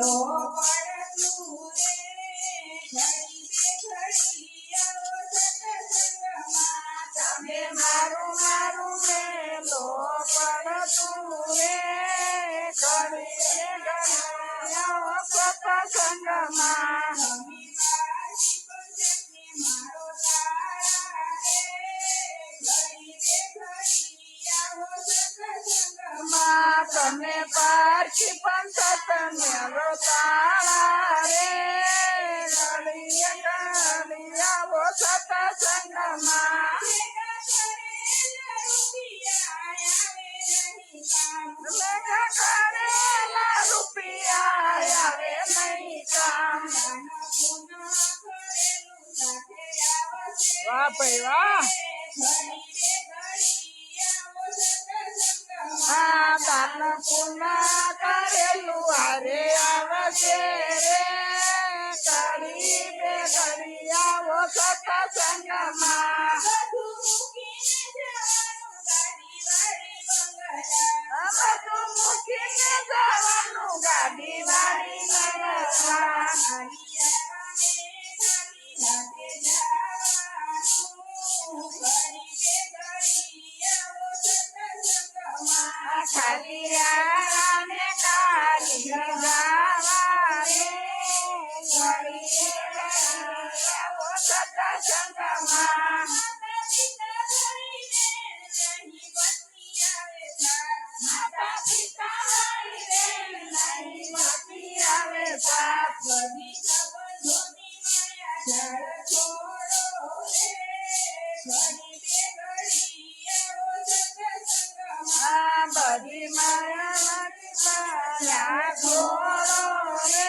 પડતું રે. તાળા રે ઘડિયાઓ સત્સંગમાં કરેલા રૂપિયા આવે નહીં કામ વાહ ભાઈ વાહ આ દાન પુના કરેલું હારે આવશે રે. કરી બે ઘડી આવો સત્સંગમાં બધી મારા ઘોડો રે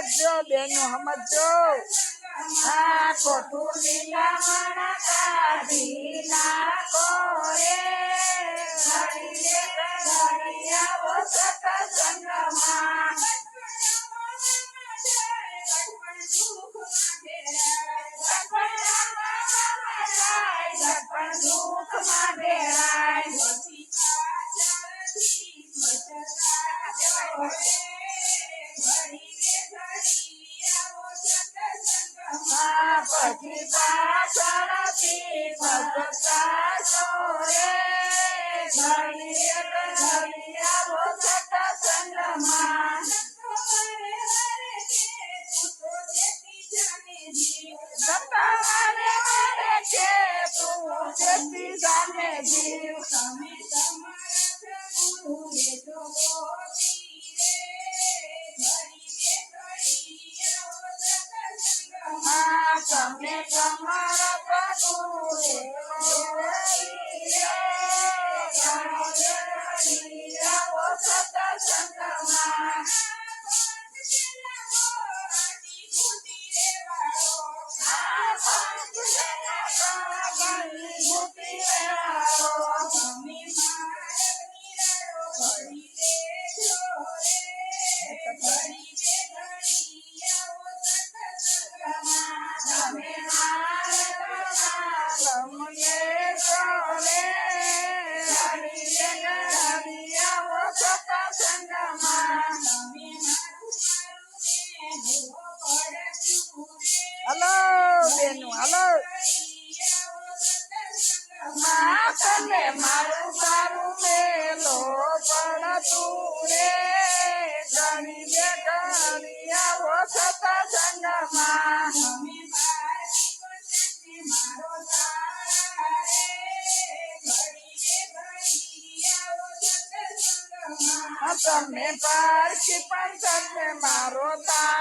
સમજો બેનો સમજો. આ ખોટું લીલા માણા કાઢી નાખો રે ઘડી લે પણ દુઃખમાં ભેળાય પછી પાછળથી ભજતા સોરે ઘડી તું જેથી જીવ તમે રે. તમે તમારા પ્રભુને ઓળખી હલો બેનું હલો તને મારું સારું મેલો, પણ તું રે ઘણી બે ઘણી આવો સતા સંગમાં તમે પણ તમે મારો તાળા